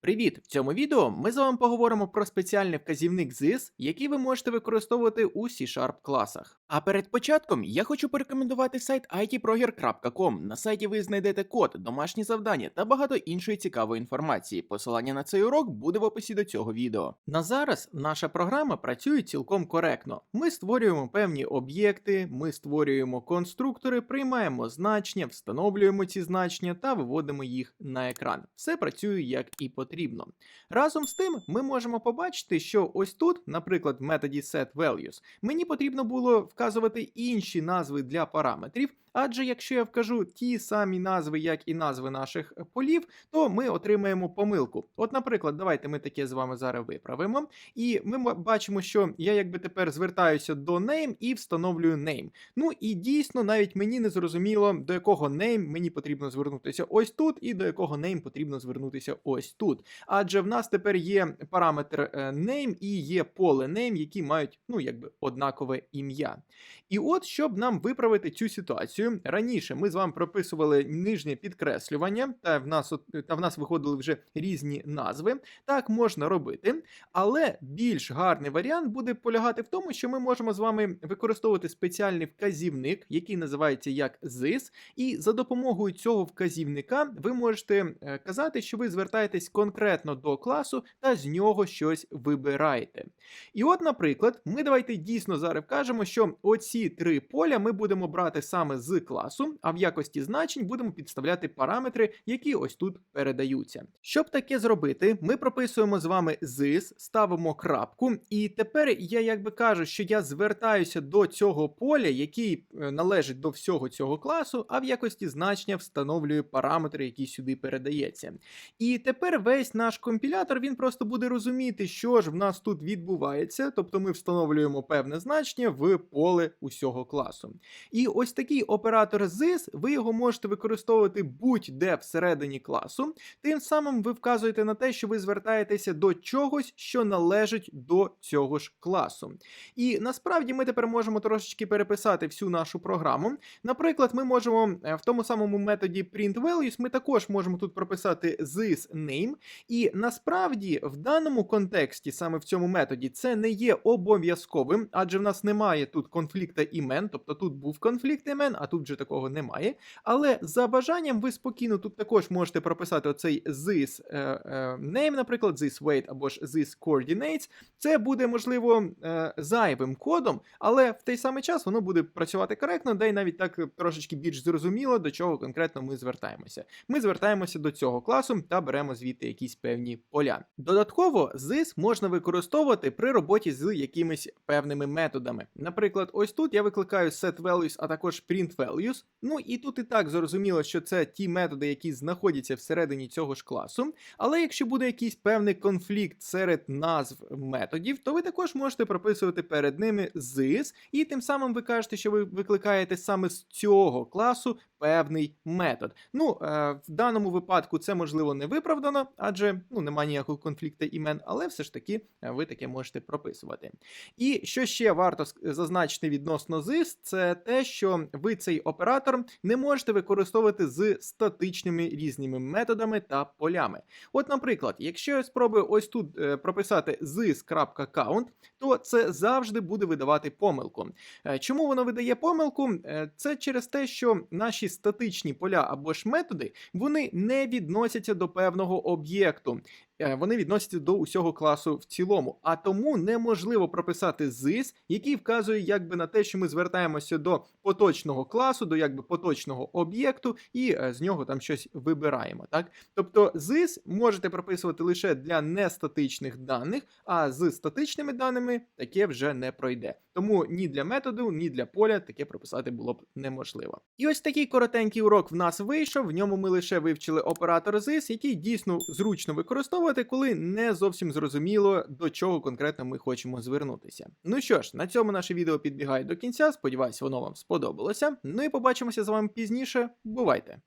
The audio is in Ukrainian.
Привіт! В цьому відео ми з вами поговоримо про спеціальний вказівник ZIS, який ви можете використовувати у C-Sharp класах. А перед початком я хочу порекомендувати сайт itproger.com. На сайті ви знайдете код, домашні завдання та багато іншої цікавої інформації. Посилання на цей урок буде в описі до цього відео. На зараз наша програма працює цілком коректно. Ми створюємо певні об'єкти, ми створюємо конструктори, приймаємо значення, встановлюємо ці значення та виводимо їх на екран. Все працює як і потрібно. Разом з тим, ми можемо побачити, що ось тут, наприклад, в методі setValues, мені потрібно було вказувати інші назви для параметрів. Адже якщо я вкажу ті самі назви, як і назви наших полів, то ми отримаємо помилку. От, наприклад, давайте ми таке з вами зараз виправимо. І ми бачимо, що я якби тепер звертаюся до name і встановлюю name. Ну і дійсно, навіть мені не зрозуміло, до якого name мені потрібно звернутися ось тут, і до якого name потрібно звернутися ось тут. Адже в нас тепер є параметр е, name і є поле name, які мають ну якби однакове ім'я. І от, щоб нам виправити цю ситуацію, раніше ми з вами прописували нижнє підкреслювання, та в нас та в нас виходили вже різні назви. Так можна робити, але більш гарний варіант буде полягати в тому, що ми можемо з вами використовувати спеціальний вказівник, який називається як ZIS, і за допомогою цього вказівника ви можете е, казати, що ви звертаєтесь конкретно до класу та з нього щось вибираєте. І от, наприклад, ми давайте дійсно зараз вкажемо, що оці три поля ми будемо брати саме з класу, а в якості значень будемо підставляти параметри, які ось тут передаються. Щоб таке зробити, ми прописуємо з вами ZIS, ставимо крапку, і тепер я якби кажу, що я звертаюся до цього поля, який е, належить до всього цього класу, а в якості значення встановлюю параметри, які сюди передається. І тепер весь наш компілятор він просто буде розуміти, що ж в нас тут відбувається, тобто ми встановлюємо певне значення в поле усього класу. І ось такий оператор ZIS, ви його можете використовувати будь-де всередині класу. Тим самим ви вказуєте на те, що ви звертаєтеся до чогось, що належить до цього ж класу. І насправді ми тепер можемо трошечки переписати всю нашу програму. Наприклад, ми можемо е, в тому самому методі printValues, ми також можемо тут прописати this name. І насправді в даному контексті, саме в цьому методі, це не є обов'язковим, адже в нас немає тут конфлікта імен, тобто тут був конфлікт імен, а тут вже такого немає. Але за бажанням ви спокійно тут також можете прописати оцей this е, е, name, наприклад, this weight або ж this coordinates. Це буде, можливо, е, зайвим кодом, але в той самий час воно буде працювати коректно, де й навіть так трошечки більш зрозуміло, до чого конкретно ми звертаємося. Ми звертаємося до цього класу та беремо звідти якісь певні поля. Додатково, this можна використовувати при роботі з якимись певними методами. Наприклад, ось тут я викликаю setValues, а також printValues. Ну і тут і так зрозуміло, що це ті методи, які знаходяться всередині цього ж класу. Але якщо буде якийсь певний конфлікт серед назв методів, то ви також можете прописувати перед ними this, і тим самим ви кажете, що ви викликаєте саме з цього класу певний метод. Ну, е, в даному випадку це можливо не виправдано, адже ну, немає ніякого конфлікту імен, але все ж таки е, ви таке можете прописувати. І що ще варто зазначити відносно ZIS, це те, що ви цей оператор не можете використовувати з статичними різними методами та полями. От, наприклад, якщо я спробую ось тут е, прописати this.count, то це завжди буде видавати помилку. Е, Чому воно видає помилку? Це через те, що наші статичні поля або ж методи вони не відносяться до певного об'єкту. Е, Вони відносяться до усього класу в цілому, а тому неможливо прописати ZIS, який вказує якби на те, що ми звертаємося до поточного класу, до якби поточного об'єкту, і е, з нього там щось вибираємо. Так, тобто ZIS можете прописувати лише для нестатичних даних, а з статичними даними таке вже не пройде. Тому ні для методу, ні для поля таке прописати було б неможливо. І ось такий коротенький урок в нас вийшов. В ньому ми лише вивчили оператор ZIS, який дійсно зручно використовувати, коли не зовсім зрозуміло, до чого конкретно ми хочемо звернутися. Ну що ж, на цьому наше відео підбігає до кінця. Сподіваюсь, воно вам сподобалося. Ну і побачимося з вами пізніше. Бувайте!